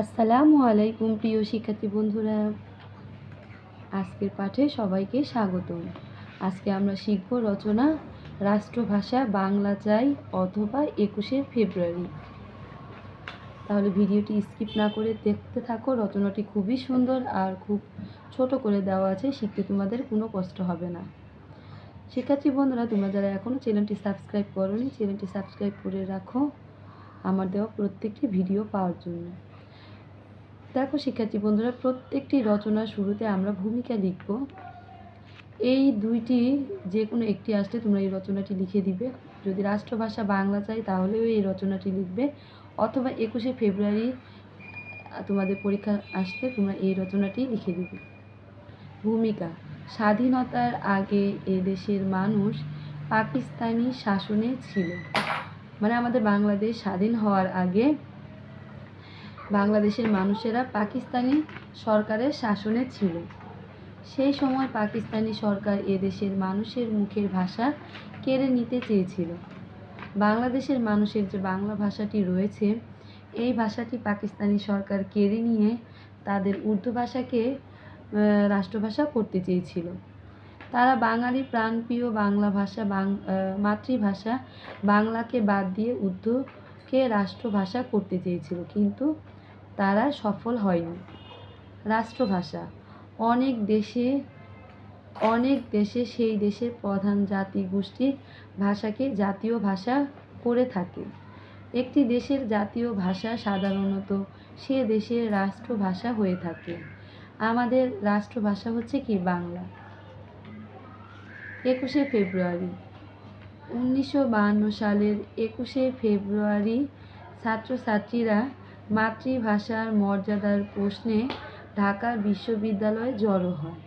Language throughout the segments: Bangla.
আসসালামু আলাইকুম প্রিয় শিক্ষার্থী বন্ধুরা। আজকের পাঠে সবাইকে স্বাগতম। আজকে আমরা শিখব রচনা রাষ্ট্রভাষা বাংলা চাই অথবা একুশে ফেব্রুয়ারি। তাহলে ভিডিওটি স্কিপ না করে দেখতে থাকো, রচনাটি খুবই সুন্দর আর খুব ছোট করে দেওয়া আছে, শিখতে তোমাদের কোনো কষ্ট হবে না। শিক্ষার্থী বন্ধুরা, তোমরা যারা এখনও চ্যানেলটি সাবস্ক্রাইব করোনি, চ্যানেলটি সাবস্ক্রাইব করে রাখো। আমার দেওয়া প্রত্যেকটি ভিডিও পাওয়ার জন্য। দেখো শিক্ষার্থী বন্ধুরা, প্রত্যেকটি রচনার শুরুতে আমরা ভূমিকা লিখব। এই দুইটি যে কোনো একটি আসলে তোমরা এই রচনাটি লিখে দিবে। যদি রাষ্ট্রভাষা বাংলা চাই, তাহলেও এই রচনাটি লিখবে। অথবা একুশে ফেব্রুয়ারি তোমাদের পরীক্ষা আসতে তোমরা এই রচনাটি লিখে দিবে। ভূমিকা, স্বাধীনতার আগে এদেশের মানুষ পাকিস্তানি শাসনে ছিল। মানে আমাদের বাংলাদেশ স্বাধীন হওয়ার আগে বাংলাদেশের মানুষেরা পাকিস্তানি সরকারের শাসনে ছিল। সেই সময় পাকিস্তানি সরকার এদেশের মানুষের মুখের ভাষা কেড়ে নিতে চেয়েছিল। বাংলাদেশের মানুষের যে বাংলা ভাষাটি রয়েছে, এই ভাষাটি পাকিস্তানি সরকার কেড়ে নিয়ে তাদের উর্দু ভাষাকে রাষ্ট্রভাষা করতে চেয়েছিল। তারা বাঙালি প্রাণপ্রিয় বাংলা ভাষা মাতৃভাষা বাংলাকে বাদ দিয়ে উর্দুকে রাষ্ট্রভাষা করতে চেয়েছিল। কিন্তু তারা সফল হয়নি। রাষ্ট্রভাষা, অনেক দেশে অনেক দেশে সেই দেশের প্রধান জাতি গোষ্ঠীর ভাষাকে জাতীয় ভাষা করে থাকে। একটি দেশের জাতীয় ভাষা সাধারণত সে দেশের রাষ্ট্রভাষা হয়ে থাকে। আমাদের রাষ্ট্রভাষা হচ্ছে কি? বাংলা। একুশে ফেব্রুয়ারি, উনিশশো সালের একুশে ফেব্রুয়ারি ছাত্রছাত্রীরা মাতৃভাষার মর্যাদার প্রশ্নে ঢাকা বিশ্ববিদ্যালয়ে জড়ো হয়।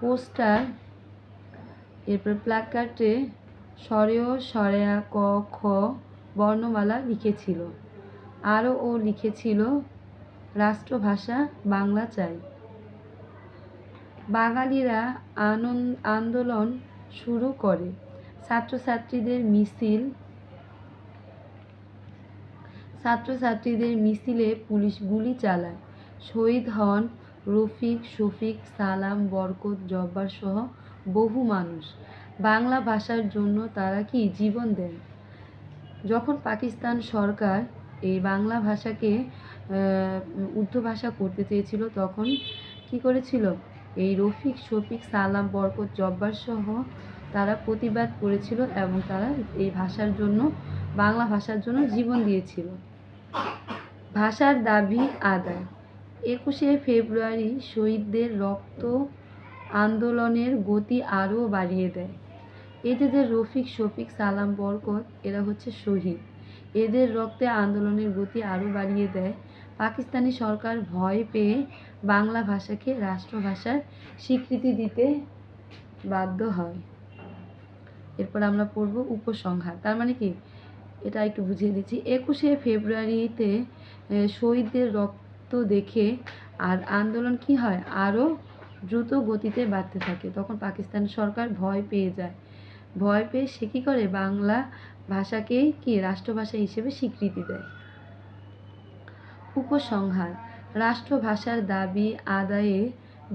পোস্টার এরপর প্ল্যাকার্ডে স্বরেয় সরেয়া ক, খ বর্ণমালা লিখেছিল। আরও ও লিখেছিল, রাষ্ট্রভাষা বাংলা চাই। বাঙালিরা আনন্দ আন্দোলন শুরু করে। ছাত্রছাত্রীদের মিছিল ছাত্রছাত্রীদের মিছিলে পুলিশ গুলি চালায়। শহীদ হন রফিক, শফিক, সালাম, বরকত, জব্বার সহ বহু মানুষ। বাংলা ভাষার জন্য তারা কি জীবন দেন? যখন পাকিস্তান সরকার এই বাংলা ভাষাকে উর্দু ভাষা করতে চেয়েছিল, তখন কি করেছিল? এই রফিক, শফিক, সালাম, বরকত, জব্বার সহ তারা প্রতিবাদ করেছিল এবং তারা এই ভাষার জন্য, বাংলা ভাষার জন্য জীবন দিয়েছিল। ভাষার দাবি আদায়। একুশে ফেব্রুয়ারি শহীদদের রক্ত আন্দোলনের গতি আরও বাড়িয়ে দেয়। এদের যে রফিক শফিক, সালাম বরকত, এরা হচ্ছে শহীদ। এদের রক্তে আন্দোলনের গতি আরও বাড়িয়ে দেয়। পাকিস্তানি সরকার ভয় পেয়ে বাংলা ভাষাকে রাষ্ট্রভাষার স্বীকৃতি দিতে বাধ্য হয়। এরপর আমরা পড়ব উপসংহার। তার মানে কি? এটা একটু বুঝিয়ে দিচ্ছি। একুশে ফেব্রুয়ারিতে শহীদদের রক্ত দেখে আর আন্দোলন কি হয়? আরও দ্রুত গতিতে বাড়তে থাকে। তখন পাকিস্তান সরকার ভয় পেয়ে যায়। ভয় পেয়ে সে কী করে? বাংলা ভাষাকেই কি রাষ্ট্রভাষা হিসেবে স্বীকৃতি দেয়? উপসংহার, রাষ্ট্রভাষার দাবি আদায়ে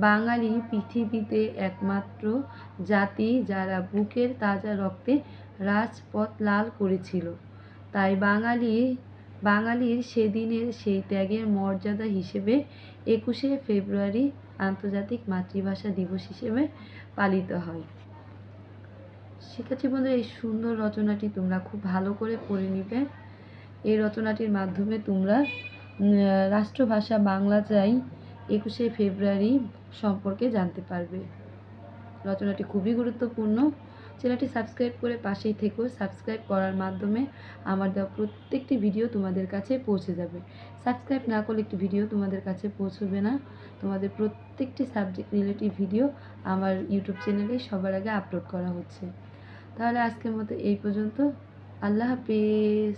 বাঙালি পৃথিবীতে একমাত্র জাতি যারা বুকের তাজা রক্তে রাজপথ লাল করেছিল। তাই বাঙালি, বাঙালির সেদিনের সেই ত্যাগের মর্যাদা হিসেবে একুশে ফেব্রুয়ারি আন্তর্জাতিক মাতৃভাষা দিবস হিসেবে পালিত হয়। শিক্ষার্থী বন্ধুরা এই সুন্দর রচনাটি তোমরা খুব ভালো করে পড়ে নিবে। এই রচনাটির মাধ্যমে তোমরা রাষ্ট্রভাষা বাংলা চাই একুশে ফেব্রুয়ারি সম্পর্কে জানতে পারবে। রচনাটি খুবই গুরুত্বপূর্ণ। চ্যানেলটি সাবস্ক্রাইব করে পাশেই থেকো। সাবস্ক্রাইব করার মাধ্যমে আমার দেওয়া প্রত্যেকটি ভিডিও তোমাদের কাছে পৌঁছে যাবে। সাবস্ক্রাইব না করলে একটি ভিডিও তোমাদের কাছে পৌঁছবে না। তোমাদের প্রত্যেকটি সাবজেক্ট রিলেটিভ ভিডিও আমার ইউটিউব চ্যানেলে সবার আগে আপলোড করা হচ্ছে। তাহলে আজকের মতো এই পর্যন্ত। আল্লাহ হাফেজ।